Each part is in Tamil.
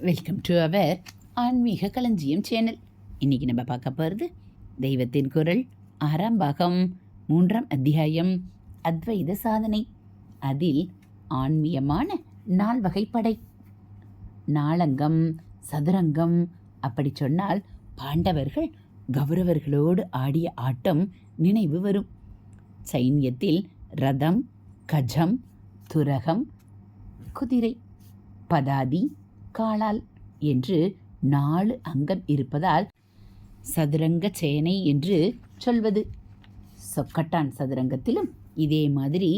வெல்கம் டு அவர் ஆன்மீக களஞ்சியம் சேனல். இன்றைக்கி நம்ம பார்க்க போகிறது தெய்வத்தின் குரல் ஆறாம் பாகம் மூன்றாம் அத்தியாயம் அத்வைத சாதனை. அதில் ஆன்மீகமான நால் வகைப்படை. நாளங்கம் சதுரங்கம் அப்படி சொன்னால் பாண்டவர்கள் கௌரவர்களோடு ஆடிய ஆட்டம் நினைவு வரும். சைன்யத்தில் ரதம் கஜம் துரகம் குதிரை பதாதி காலால் என்று நாலு அங்கம் இருப்பதால் சதுரங்க சேனை என்று சொல்வது. சொக்கட்டான் சதுரங்கத்திலும் இதே மாதிரி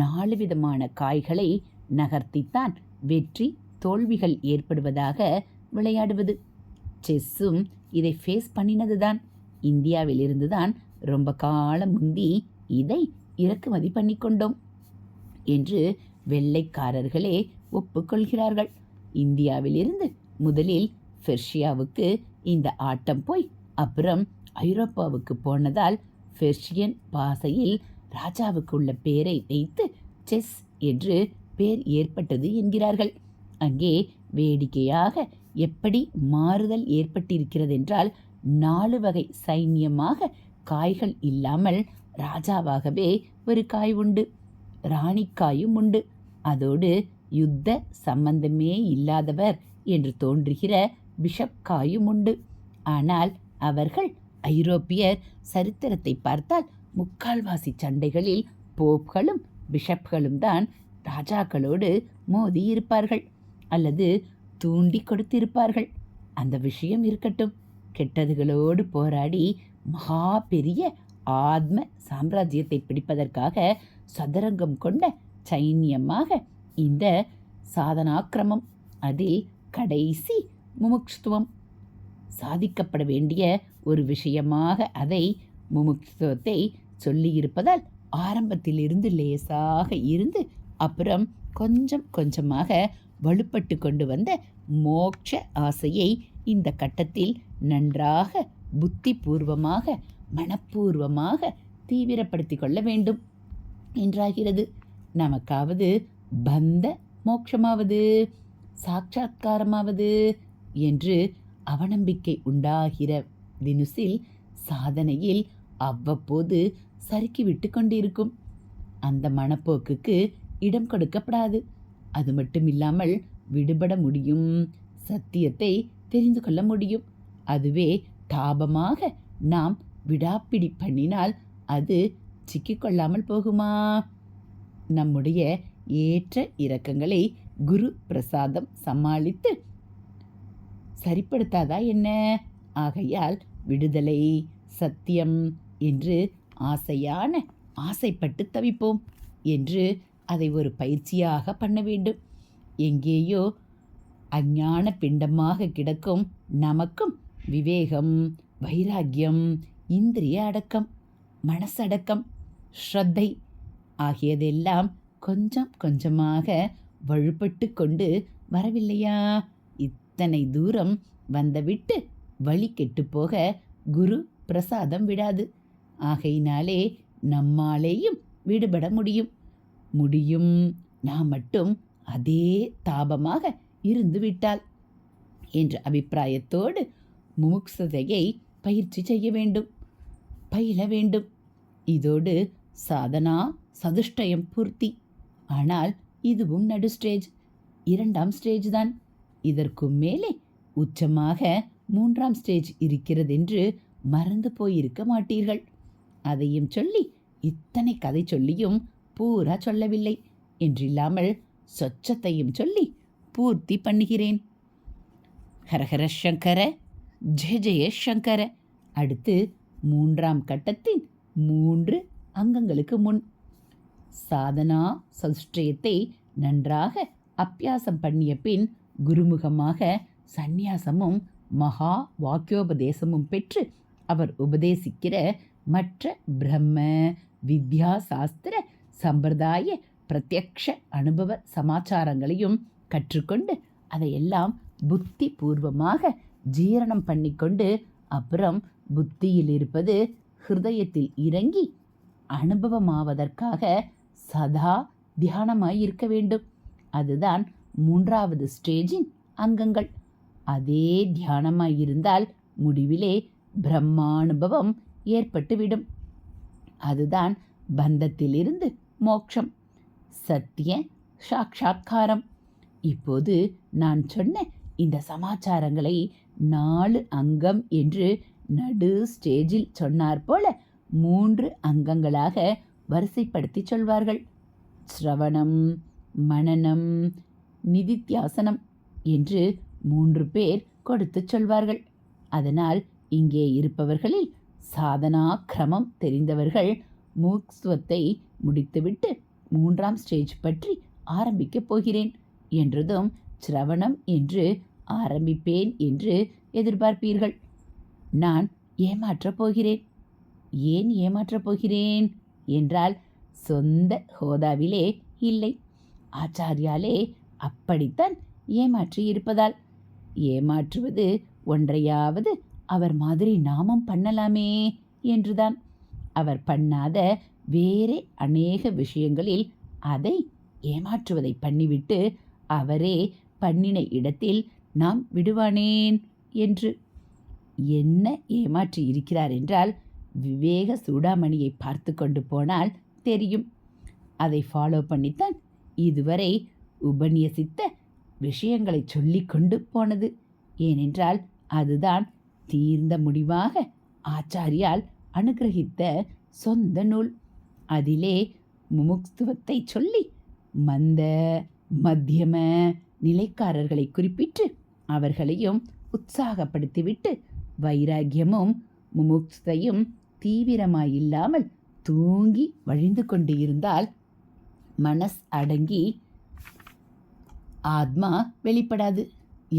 நாலு விதமான காய்களை நகர்த்தித்தான் வெற்றி தோல்விகள் ஏற்படுவதாக விளையாடுவது. செஸ்ஸும் இதை ஃபேஸ் பண்ணினதுதான். இந்தியாவிலிருந்து தான் ரொம்ப காலம் முந்தி இதை இறக்குமதி பண்ணிக்கொண்டோம் என்று வெள்ளைக்காரர்களே ஒப்புக்கொள்கிறார்கள். இந்தியாவிலிருந்து முதலில் பெர்ஷியாவுக்கு இந்த ஆட்டம் போய் அப்புறம் ஐரோப்பாவுக்கு போனதால் பெர்ஷியன் பாசையில் ராஜாவுக்கு உள்ள பேரை வைத்து செஸ் என்று பேர் ஏற்பட்டது என்கிறார்கள். அங்கே வேடிக்கையாக எப்படி மாறுதல் ஏற்பட்டிருக்கிறதென்றால் நாலு வகை சைன்யமாக காய்கள் இல்லாமல் ராஜாவாகவே ஒரு காய் உண்டு ராணிக்காயும் உண்டு. அதோடு யுத்த சம்பந்தமே இல்லாதவர் என்று தோன்றுகிற பிஷப் காயும் உண்டு. ஆனால் அவர்கள் ஐரோப்பியர் சரித்திரத்தை பார்த்தால் முக்கால்வாசி சண்டைகளில் போப்களும் பிஷப்களும் தான் ராஜாக்களோடு மோதி இருப்பார்கள் அல்லது தூண்டி கொடுத்திருப்பார்கள். அந்த விஷயம் இருக்கட்டும். கெட்டதுகளோடு போராடி மகா பெரிய ஆத்ம சாம்ராஜ்யத்தை பிடிப்பதற்காக சதுரங்கம் கொண்ட சைன்யமாக இந்த சாதனாக்கிரமம் அதில் கடைசி முமுட்சுத்துவம். சாதிக்கப்பட வேண்டிய ஒரு விஷயமாக அதை முமுட்சுத்துவத்தை சொல்லியிருப்பதால் ஆரம்பத்திலிருந்து லேசாக இருந்து அப்புறம் கொஞ்சம் கொஞ்சமாக வலுப்பட்டு கொண்டு வந்த மோட்ச ஆசையை இந்த கட்டத்தில் நன்றாக புத்திபூர்வமாக மனப்பூர்வமாக தீவிரப்படுத்தி கொள்ள வேண்டும். என்றாகிறது. நமக்காவது பந்த மோட்சமாவது சாட்சாத்காரமாவது என்று அவநம்பிக்கை உண்டாகிற தினுசில் சாதனையில் அவ்வப்போது சறுக்கி விட்டு கொண்டிருக்கும். அந்த மனப்போக்குக்கு இடம் கொடுக்கப்படாது. அது மட்டும் இல்லாமல் விடுபட முடியும். சத்தியத்தை தெரிந்து கொள்ள முடியும். அதுவே தாபமாக நாம் விடாப்பிடி பண்ணினால் அது சிக்கிக்கொள்ளாமல் போகுமா? நம்முடைய ஏற்ற இறக்கங்களை குரு பிரசாதம் சமாளித்து சரிப்படுத்தாதா என்ன? ஆகையால் விடுதலை சத்தியம் என்று ஆசையான ஆசைப்பட்டு தவிப்போம் என்று அதை ஒரு பயிற்சியாக பண்ண வேண்டும். எங்கேயோ அஞ்ஞான பிண்டமாக கிடக்கும் நமக்கும் விவேகம் வைராக்கியம் இந்திரிய அடக்கம் மனசடக்கம் ஸ்ரத்தை ஆகியதெல்லாம் கொஞ்சம் கொஞ்சமாக வலுப்பட்டு கொண்டு வரவில்லையா? இத்தனை தூரம் வந்துவிட்டு வழி கெட்டுப்போக குரு பிரசாதம் விடாது. ஆகையினாலே நம்மாலேயும் விடுபட முடியும். முடியும். நான் மட்டும் அதே தாபமாக இருந்து விட்டால் என்ற அபிப்பிராயத்தோடு முமுக்சதையை பயிற்சி செய்ய வேண்டும். பயில வேண்டும். இதோடு சாதனா சதுஷ்டயம் பூர்த்தி. ஆனால் இதுவும் நடு ஸ்டேஜ் இரண்டாம் ஸ்டேஜ் தான். இதற்கும் மேலே உச்சமாக மூன்றாம் ஸ்டேஜ் இருக்கிறதென்று மறந்து போயிருக்க மாட்டீர்கள். அதையும் சொல்லி இத்தனை கதை சொல்லியும் பூரா சொல்லவில்லை. என்றில்லாமல் சொச்சத்தையும் சொல்லி பூர்த்தி பண்ணுகிறேன். ஹரஹர சங்கர ஜெய ஜெய சங்கர. அடுத்து மூன்றாம் கட்டத்தின் மூன்று அங்கங்களுக்கு முன். சாதனா சதுஷ்டயத்தை நன்றாக அப்பியாசம் பண்ணிய பின் குருமுகமாக சந்நியாசமும் மகா வாக்கியோபதேசமும் பெற்று அவர் உபதேசிக்கிற மற்ற பிரம்ம வித்யா சாஸ்திர சம்பிரதாய பிரத்யக்ஷ அனுபவ சமாச்சாரங்களையும் கற்றுக்கொண்டு அதையெல்லாம் புத்தி பூர்வமாக ஜீரணம் பண்ணிக்கொண்டு அப்புறம் புத்தியில் இருப்பது ஹிருதயத்தில் இறங்கி அனுபவமாவதற்காக சதா தியானமாய் இருக்க வேண்டும். அதுதான் மூன்றாவது ஸ்டேஜின் அங்கங்கள். அதே தியானமாயிருந்தால் முடிவிலே பிரம்மானுபவம் ஏற்பட்டுவிடும். அதுதான் பந்தத்திலிருந்து மோட்சம் சத்திய சாட்சா்காரம் இப்போது நான் சொன்ன இந்த சமாச்சாரங்களை நாலு அங்கம் என்று நடு ஸ்டேஜில் சொன்னார் போல மூன்று அங்கங்களாக வரிசைப்படுத்தி சொல்வார்கள். ஸ்ரவணம் மனனம் நிதித்தியாசனம் என்று மூன்று பேர் கொடுத்து சொல்வார்கள். அதனால் இங்கே இருப்பவர்களில் சாதனா கிரமம் தெரிந்தவர்கள் மூக்ஸ்வத்தை முடித்துவிட்டு மூன்றாம் ஸ்டேஜ் பற்றி ஆரம்பிக்கப் போகிறேன் என்றதும் சிரவணம் என்று ஆரம்பிப்பேன் என்று எதிர்பார்ப்பீர்கள். நான் ஏமாற்றப் போகிறேன். ஏன் ஏமாற்றப் போகிறேன்? என்றால் சொந்த ஹோதாவிலே இல்லை. ஆச்சாரியாலே அப்படித்தான் ஏமாற்றி இருப்பதால். ஏமாற்றுவது ஒன்றையாவது அவர் மாதிரி நாமும் பண்ணலாமே என்றுதான். அவர் பண்ணாத வேறே அநேக விஷயங்களில் அதை ஏமாற்றுவதை பண்ணிவிட்டு அவரே பண்ணின இடத்தில் நாம் விடுவானேன் என்று. என்ன ஏமாற்றி இருக்கிறார் என்றால் விவேக சூடாமணியை பார்த்து கொண்டு போனால் தெரியும். அதை ஃபாலோ பண்ணித்தான் இதுவரை உபநியசித்த விஷயங்களை சொல்லி கொண்டு போனது. ஏனென்றால் அதுதான் தீர்ந்த முடிவாக ஆச்சாரியால் அனுகிரகித்த சொந்த நூல். அதிலே முமுக்துவத்தை சொல்லி மந்த மத்தியம நிலைக்காரர்களை குறிப்பிட்டு அவர்களையும் உற்சாகப்படுத்திவிட்டு வைராகியமும் முமுக்தையும் தீவிரமாயில்லாமல் தூங்கி வழிந்து கொண்டு இருந்தால் மனஸ் அடங்கி ஆத்மா வெளிப்படாது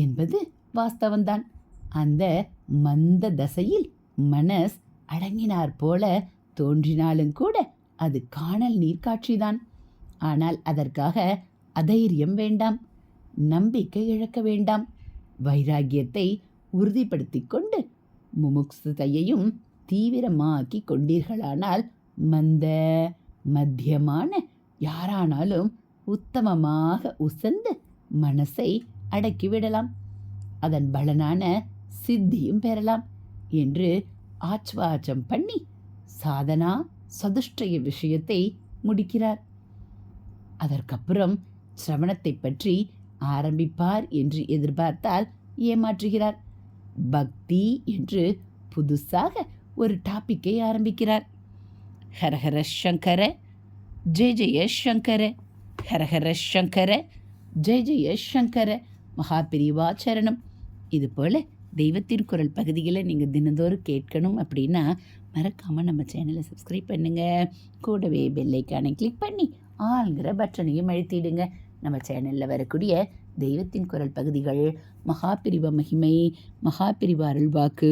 என்பது வாஸ்தவம்தான். அந்த மந்த தசையில் மனஸ் அடங்கினார் போல தோன்றினாலும் கூட அது காணல் நீர்க்காட்சிதான். ஆனால் அதற்காக அதைரியம் வேண்டாம் நம்பிக்கை இழக்க வேண்டாம். வைராகியத்தை உறுதிப்படுத்தி கொண்டு முமுக்சுதையையும் தீவிரமாக்கி கொண்டீர்களானால் மந்த மத்தியமான யாரானாலும் உத்தமமாக உசந்து மனசை அடக்கிவிடலாம். அதன் பலனான சித்தியும் பெறலாம் என்று ஆச்வாச்சம் பண்ணி சாதனா சதுஷ்டய விஷயத்தை முடிக்கிறார். அதற்கப்புறம் சிரவணத்தை பற்றி ஆரம்பிப்பார் என்று எதிர்பார்த்தால் ஏமாற்றுகிறார். பக்தி என்று புதுசாக ஒரு டாப்பிக்கை ஆரம்பிக்கிறார். ஹரஹர சங்கர ஜெய ஜெய சங்கர ஹரஹர சங்கர ஜெய ஜெய சங்கர. மகாபிரிவாச்சரணம் இது போல் தெய்வத்தின் குரல் பகுதிகளை நீங்கள் தினந்தோறும் கேட்கணும் அப்படின்னா மறக்காமல் நம்ம சேனலை சப்ஸ்கிரைப் பண்ணுங்கள் கூடவே பெல்லைக்கானை கிளிக் பண்ணி ஆளுங்கிற பட்டனையும் அழுத்திடுங்க. நம்ம சேனலில் வரக்கூடிய தெய்வத்தின் குரல் பகுதிகள் மகாபிரிவ மகிமை மகாபிரிவ அருள்வாக்கு